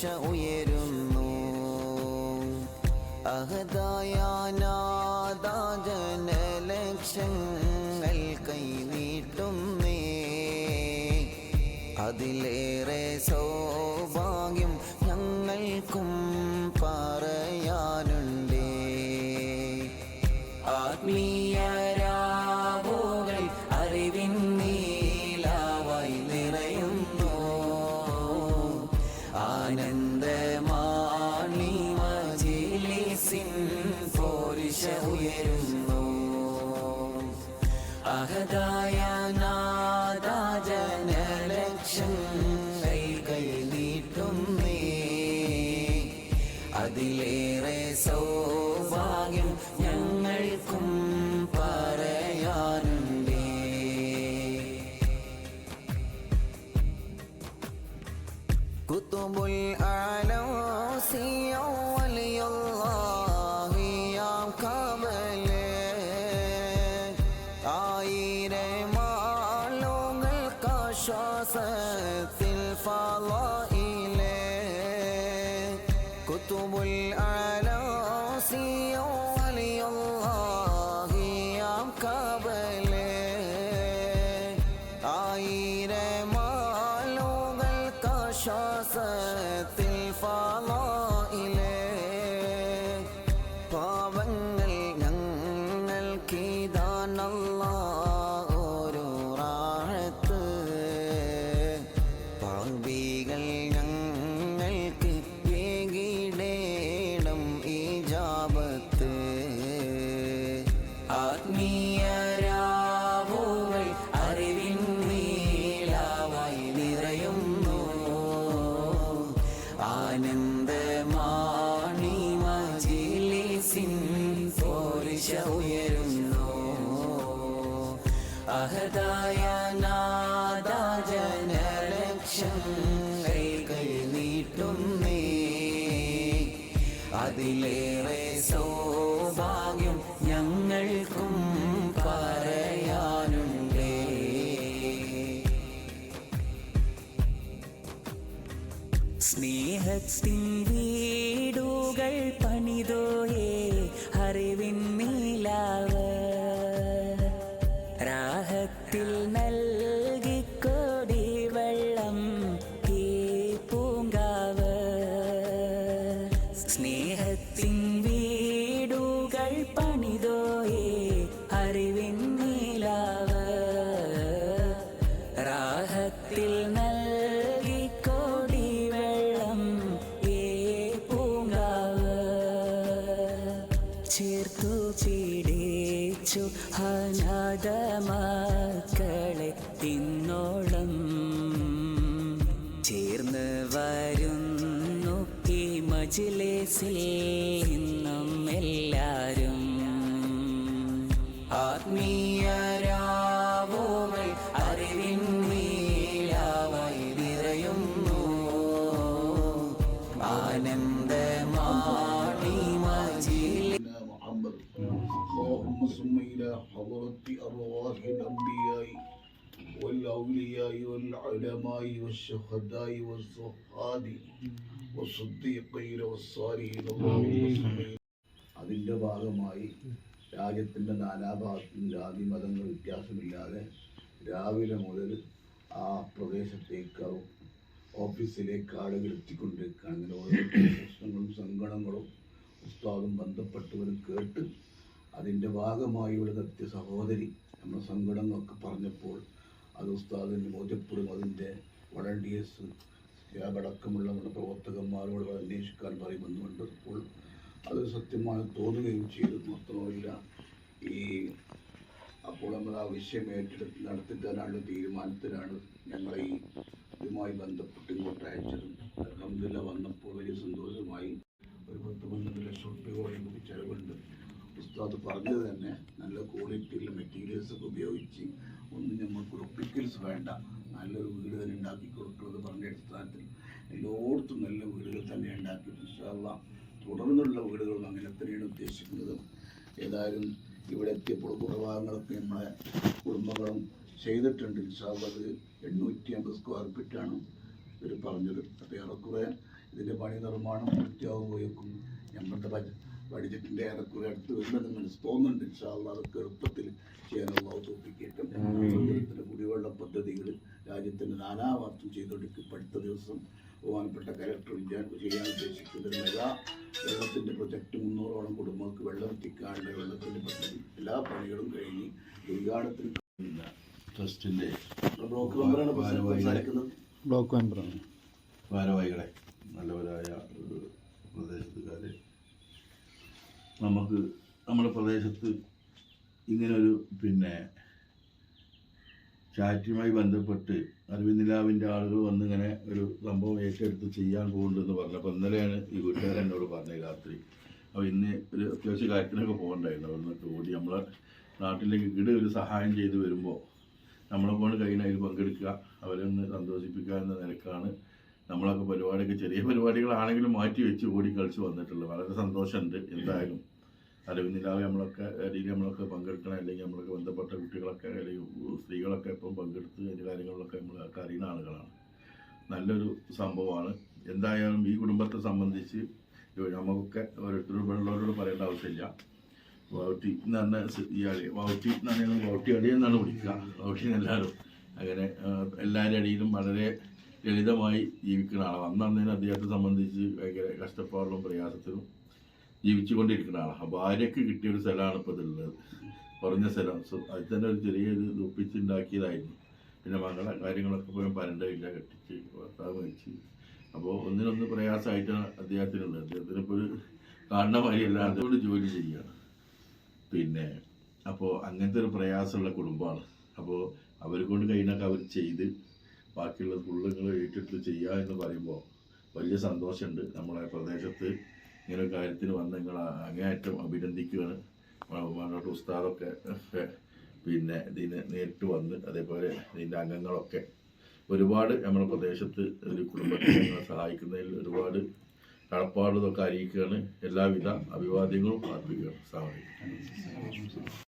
പ്രതീക്ഷ ഉയരുന്നു. അഹദായാനാദാജനലക്ഷങ്ങൾ ജനലക്ഷങ്ങൾ കൈനീട്ടുന്നേ അതിലേറെ സൗഭാഗ്യം ഞങ്ങൾക്കും അഹദായ നാദാജനലക്ഷം കൈ നീട്ടുന്നേ. അതിലേറെ القطب الأعلى سيوم പോരിശ ഉയരുന്നു അഹദായ നാദാജനലക്ഷങ്ങൾ കൈകൾ നീട്ടുന്നേ അതിലേറെ സൗഭാഗ്യം നീലാവ് രാഹത്തിൽ നൽകിക്കൊടി പിടിച്ചു അനാഥ മക്കളെ തിന്നോളം. ചേർന്ന് വരുന്നു ഈ മജിലേസിൽ എല്ലാരും. ആത്മീയരാവുകൾ أرواح الأنبياء والأولياء والعلماء والشهداء والزهاد والصديقين والصالحين اللهم صل അതിൻ്റെ ഭാഗമായി രാജ്യത്തിൻ്റെ നാനാഭാഗത്തും ജാതി മതങ്ങൾ വ്യത്യാസമില്ലാതെ രാവിലെ മുതൽ ആ പ്രദേശത്തേക്ക് ഓഫീസിലേക്ക് ആളുകൾ എത്തിക്കൊണ്ടിരിക്കുകയാണ് അങ്ങനെ ഓരോ പ്രശ്നങ്ങളും സങ്കടങ്ങളും ഉസ്താദും ബന്ധപ്പെട്ടവരും കേട്ട് അതിന്റെ ഭാഗമായി ഇവിടെ നിർത്തിയ സഹോദരി നമ്മുടെ സങ്കടങ്ങളൊക്കെ പറഞ്ഞപ്പോൾ അത് ഉസ്താദിന് ബോധ്യപ്പെടും. അതിന്റെ വളണ്ടിയേഴ്സ് അടക്കമുള്ള നമ്മുടെ പ്രവർത്തകന്മാരോട് അന്വേഷിക്കാൻ പറയുമെന്ന് കണ്ടപ്പോൾ അത് സത്യമായി തോന്നുകയും ചെയ്തു. മാത്രമല്ല ഈ അപ്പോൾ നമ്മൾ ആ വിഷയം ഏറ്റെടുത്ത് നടത്തിത്തരാനുള്ള തീരുമാനത്തിലാണ് ഞങ്ങളെ ഈ ഇതുമായി ബന്ധപ്പെട്ട് ഇങ്ങോട്ട് അയച്ചത്. അലഹമില്ല വന്നപ്പോൾ വലിയ സന്തോഷമായി. ഒരു പത്ത് പന്ത്രണ്ട് ലക്ഷം റുപ്യയോളം കൂടി ചിലവുണ്ട്. ഉസ്താദ് പറഞ്ഞത് തന്നെ. നല്ല ക്വാളിറ്റിയുള്ള മെറ്റീരിയൽസ് ഒക്കെ ഉപയോഗിച്ച് ഒന്നും നമുക്ക് ഒപ്പിക്കൽസ് വേണ്ട. നല്ലൊരു വീട് തന്നെ ഉണ്ടാക്കി കൊടുക്കുന്നത് പറഞ്ഞ അടിസ്ഥാനത്തിൽ എല്ലായിടത്തും നല്ല വീടുകൾ തന്നെ ഉണ്ടാക്കി. ഇൻഷാല്ല തുടർന്നുള്ള വീടുകളും അങ്ങനെ തന്നെയാണ് ഉദ്ദേശിക്കുന്നത്. ഏതായാലും ഇവിടെ എത്തിയപ്പോൾ കുറഭാഗങ്ങളൊക്കെ നമ്മളെ കുടുംബങ്ങളും ചെയ്തിട്ടുണ്ട്. ഇൻഷാല്ല അത് എണ്ണൂറ്റി അമ്പത് സ്ക്വയർ ഫീറ്റാണ് ഇവർ പറഞ്ഞത്. അപ്പോൾ ഏറെക്കുറെ ഇതിന്റെ പണി നിർമ്മാണം പൂർത്തിയാകുമ്പോഴേക്കും ഞങ്ങളുടെ ബജ പഠിച്ചിട്ടുണ്ട് ഏറെക്കുറെ അടുത്ത് വരുമെന്ന് മനസ്സ് തോന്നുന്നുണ്ട്. ഇൻഷാല്ല അതൊക്കെ എളുപ്പത്തിൽ ചെയ്യാനുള്ള തോപ്പിക്കേറ്റും കേരളത്തിലെ കുടിവെള്ള പദ്ധതികൾ രാജ്യത്തിന്റെ നാനാവാർത്തം ചെയ്തുകൊണ്ടിരിക്കും പഠിത്ത അടുത്ത ദിവസം ബഹുമാനപ്പെട്ട കലക്ടർ ചെയ്യാൻ ചെയ്യാൻ ഉദ്ദേശിക്കുന്ന ഒരു മെഗാ വെള്ളത്തിന്റെ പ്രൊജക്റ്റ് മുന്നൂറോളം കുടുംബങ്ങൾക്ക് വെള്ളം എത്തിക്കാനുള്ള വെള്ളത്തിന്റെ പദ്ധതി. എല്ലാ പണികളും കഴിഞ്ഞ് ഉദ്ഘാടനത്തിന് ട്രസ്റ്റിന്റെ ബ്ലോക്ക് മെമ്പറാണ് സംസാരിക്കുന്നത്. ബ്ലോക്ക് മെമ്പറാണ്. ഭാരവാഹികളെ. നല്ലവരായ ഒരു പ്രദേശത്തുകാരെ നമുക്ക് നമ്മുടെ പ്രദേശത്ത് ഇങ്ങനൊരു പിന്നെ ചാറ്റുമായി ബന്ധപ്പെട്ട് അറിവിനിലാവിന്റെ ആളുകൾ വന്ന് ഇങ്ങനെ ഒരു സംഭവം ഏറ്റെടുത്ത് ചെയ്യാൻ പോകുന്നുണ്ടെന്ന് പറഞ്ഞപ്പോൾ ഇന്നലെയാണ് ഈ വീട്ടുകാർ എന്നോട് പറഞ്ഞത് രാത്രി. അപ്പോൾ ഇന്ന് ഒരു അത്യാവശ്യ കാര്യത്തിനൊക്കെ പോകണ്ടായിരുന്നു. അവിടുന്ന് ഓടി നമ്മളെ നാട്ടിലേക്ക് ഇവിടെ ഒരു സഹായം ചെയ്ത് വരുമ്പോൾ നമ്മളെ കൊണ്ട് കഴിയുന്ന അതിൽ പങ്കെടുക്കുക അവരെ ഒന്ന് സന്തോഷിപ്പിക്കുക എന്ന നിലക്കാണ് നമ്മളൊക്കെ പരിപാടിയൊക്കെ ചെറിയ പരിപാടികളാണെങ്കിലും മാറ്റി വെച്ച് ഓടി കളിച്ച് വന്നിട്ടുള്ളത്. വളരെ സന്തോഷമുണ്ട് എന്തായാലും. അറിവിനിലാവ് നമ്മളൊക്കെ രീതിയിൽ നമ്മളൊക്കെ പങ്കെടുക്കണം അല്ലെങ്കിൽ നമ്മളൊക്കെ ബന്ധപ്പെട്ട കുട്ടികളൊക്കെ അല്ലെങ്കിൽ സ്ത്രീകളൊക്കെ ഇപ്പം പങ്കെടുത്ത് അതിന്റെ കാര്യങ്ങളിലൊക്കെ നമ്മളൊക്കെ അറിയുന്ന ആളുകളാണ്. നല്ലൊരു സംഭവമാണ്. എന്തായാലും ഈ കുടുംബത്തെ സംബന്ധിച്ച് നമുക്കൊക്കെ ഓരോരുത്തരും ഉള്ളവരോട് പറയേണ്ട ആവശ്യമില്ല. വൗട്ടി എന്ന് പറഞ്ഞ ഇയാളെ വൗട്ടി എന്ന് പറഞ്ഞാൽ വൗട്ടി അടി എന്നാണ് വിളിക്കുക. വൗട്ടി എല്ലാവരും. അങ്ങനെ എല്ലാവരുടെ അടിയിലും വളരെ ലളിതമായി ജീവിക്കുന്ന ആളാണ്. അന്നന്നേരം അദ്ദേഹത്തെ സംബന്ധിച്ച് ഭയങ്കര കഷ്ടപ്പാടിലും പ്രയാസത്തിലും ജീവിച്ചുകൊണ്ടിരിക്കുന്ന ആളാണ് ഭാര്യയ്ക്ക് കിട്ടിയ ഒരു സ്ഥലമാണ് ഇപ്പോൾ ഇതുള്ളത്. കുറഞ്ഞ സ്ഥലം. അതിൽ തന്നെ ഒരു ചെറിയൊരു ഒപ്പിച്ചുണ്ടാക്കിയതായിരുന്നു. പിന്നെ മകളെ കാര്യങ്ങളൊക്കെ പോയി പരണ്ടയില്ല കെട്ടിച്ച് ഭർത്താവ് മരിച്ച്. അപ്പോൾ ഒന്നിനൊന്ന് പ്രയാസമായിട്ടാണ് അദ്ദേഹത്തിനുള്ളത്. അദ്ദേഹത്തിന് ഇപ്പോൾ ഒരു കാണുന്ന മാതിരിയല്ല അതുകൊണ്ട് ജോലി ചെയ്യുകയാണ്. പിന്നെ അപ്പോൾ അങ്ങനത്തെ ഒരു പ്രയാസമുള്ള കുടുംബമാണ്. അപ്പോൾ അവരെ കൊണ്ട് കഴിഞ്ഞൊക്കെ അവർ ചെയ്ത് ബാക്കിയുള്ള ഫുള്ളുകൾ ഏറ്റെടുത്ത് ചെയ്യുക എന്ന് പറയുമ്പോൾ വലിയ സന്തോഷമുണ്ട്. നമ്മളെ പ്രദേശത്ത് ഇങ്ങനെ ഒരു കാര്യത്തിന് വന്ന് നിങ്ങൾ അങ്ങേയറ്റം അഭിനന്ദിക്കുകയാണ്. മണ്ണോട്ട് ഉസ്താദൊക്കെ പിന്നെ ഇതിന് നേരിട്ട് വന്ന് അതേപോലെ ഇതിന്റെ അംഗങ്ങളൊക്കെ ഒരുപാട് നമ്മുടെ പ്രദേശത്ത് ഒരു കുടുംബത്തെ സഹായിക്കുന്നതിൽ ഒരുപാട് കടപ്പാടും ഇതൊക്കെ അറിയിക്കുകയാണ്. എല്ലാവിധ അഭിവാദ്യങ്ങളും അർപ്പിക്കുകയാണ്. സാധിക്കും